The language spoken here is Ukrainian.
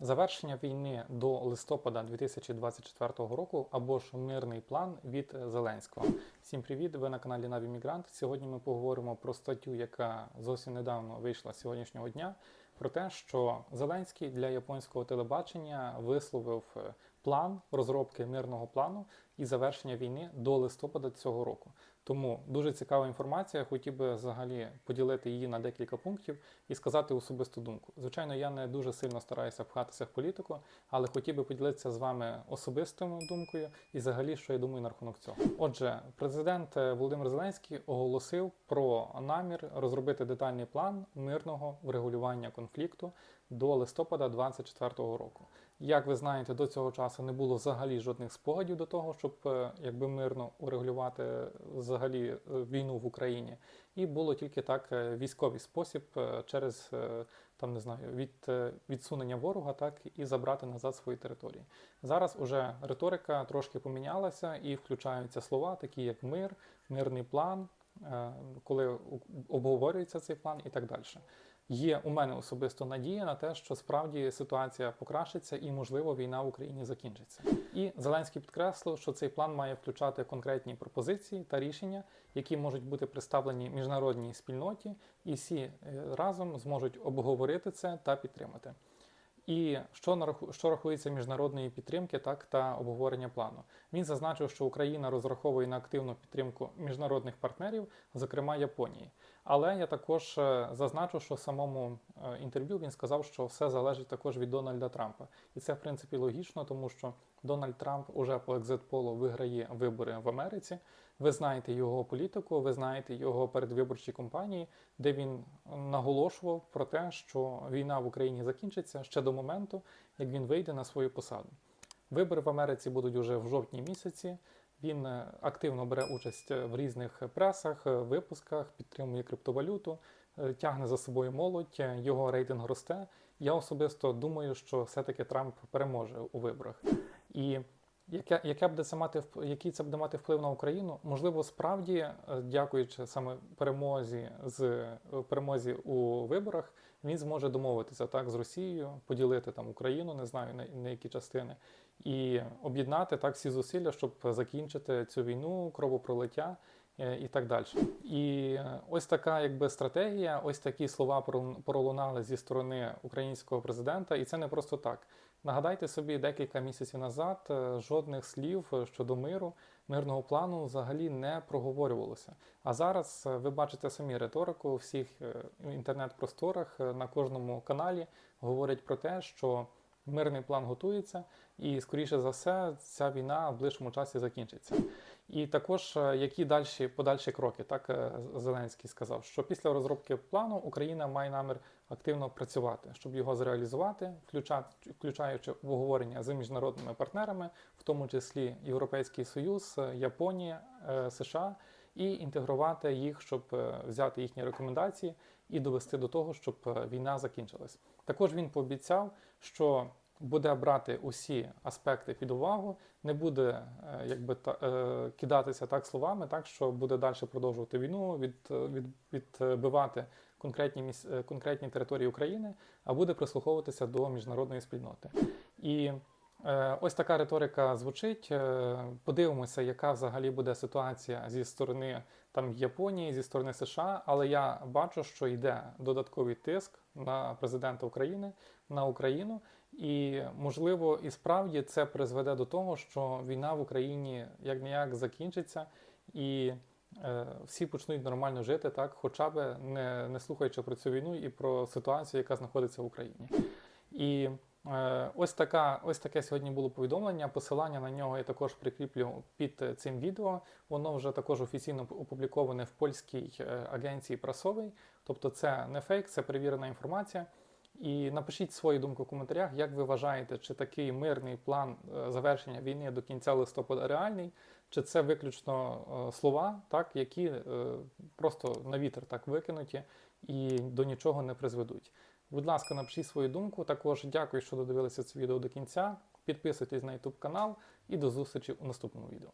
Завершення війни до листопада 2024 року або ж мирний план від Зеленського. Всім привіт! Ви на каналі Наві Мігрант. Сьогодні ми поговоримо про статтю, яка зовсім недавно вийшла з сьогоднішнього дня, про те, що Зеленський для японського телебачення висловив е, план розробки мирного плану і завершення війни до листопада цього року. Тому дуже цікава інформація. Хотів би взагалі поділити її на декілька пунктів і сказати особисту думку. Звичайно, я не дуже сильно стараюся пхатися в політику, але хотів би поділитися з вами особистою думкою і взагалі, що я думаю на рахунок цього. Отже, президент е, Володимир Зеленський оголосив про намір розробити детальний план мирного врегулювання конфлікту до листопада 2024 року. Як ви знаєте, до цього часу не було взагалі жодних спогадів до того, щоб е, якби мирно урегулювати взагалі е, війну в Україні, і було тільки так е, військовий спосіб через там не знаю від відсунення ворога, так і забрати назад свої території. Зараз уже риторика трошки помінялася і включаються слова, такі як мир, мирний план, коли обговорюється цей план і так далі. Є у мене особисто надія на те, що справді ситуація покращиться і, можливо, війна в Україні закінчиться. І Зеленський підкреслив, що цей план має включати конкретні пропозиції та рішення, які можуть бути представлені міжнародній спільноті, і всі е, разом зможуть обговорити це та підтримати. І що нараху- що рахується міжнародної підтримки, так та обговорення плану. Він зазначив, що Україна розраховує на активну підтримку міжнародних партнерів, зокрема Японії. Але я також е, зазначу, що в самому е, інтерв'ю він сказав, що все залежить також від Дональда Трампа, і це в принципі логічно, тому що Дональд Трамп уже по екзит-полу виграє вибори в Америці. Ви знаєте його політику, ви знаєте його передвиборчі кампанії, де він наголошував про те, що війна в Україні закінчиться ще до моменту, як він вийде на свою посаду. Вибори в Америці будуть уже в жовтні місяці. Він е, активно бере участь е, в різних пресах, е, випусках, підтримує криптовалюту, тягне за собою молодь, його рейтинг росте. Я особисто думаю, що все-таки Трамп переможе у виборах. І яке, яке буде це мати який це буде мати вплив на Україну? Можливо, справді, е, дякуючи саме перемозі з е, перемозі у виборах, він зможе домовитися так з Росією, поділити там Україну, не знаю на, на які частини, і об'єднати так всі зусилля, щоб закінчити цю війну, кровопролиття і так далі. І е, ось така якби стратегія, ось такі слова пролунали зі сторони українського президента, і це не просто так. Нагадайте собі, декілька місяців назад е, жодних слів е, щодо миру, мирного плану взагалі не проговорювалося. А зараз е, ви бачите самі риторику у всіх е, інтернет-просторах е, на кожному каналі говорять про те, що мирний план готується, і скоріше за все, ця війна в ближчому часі закінчиться. І також е, які далі подальші кроки, так е, Зеленський сказав, що після розробки плану Україна має намір активно працювати, щоб його зреалізувати, включа- включаючи обговорення з міжнародними партнерами, в тому числі Європейський Союз, е, Японія, США, і інтегрувати їх, щоб взяти їхні рекомендації і довести до того, щоб війна закінчилась. Також він пообіцяв, що буде брати усі аспекти під увагу, не буде е, якби та, е, кидатися так словами, так що буде далі продовжувати війну, від, від, відбивати конкретні міс, е, конкретні території України, а буде прислуховуватися до міжнародної спільноти. І е, ось така риторика звучить. Е, подивимося, яка взагалі буде ситуація зі сторони там Японії, зі сторони США. Але я бачу, що йде додатковий тиск на президента України, на Україну. І можливо, і справді це призведе до того, що війна в Україні як ніяк закінчиться, і е, всі почнуть нормально жити, так, хоча б не, не слухаючи про цю війну і про ситуацію, яка знаходиться в Україні. І е, ось така, ось таке сьогодні було повідомлення. Посилання на нього я також прикріплю під е, цим відео. Воно вже також офіційно опубліковане в польській е, агенції прасовій. Тобто, це не фейк, це перевірена інформація. І напишіть свою думку в коментарях, як ви вважаєте, чи такий мирний план е, завершення війни до кінця листопада реальний, чи це виключно е, слова, так, які е, просто на вітер так викинуті і до нічого не призведуть. Будь ласка, напишіть свою думку. Також дякую, що додивилися це відео до кінця. Підписуйтесь на YouTube канал і до зустрічі у наступному відео.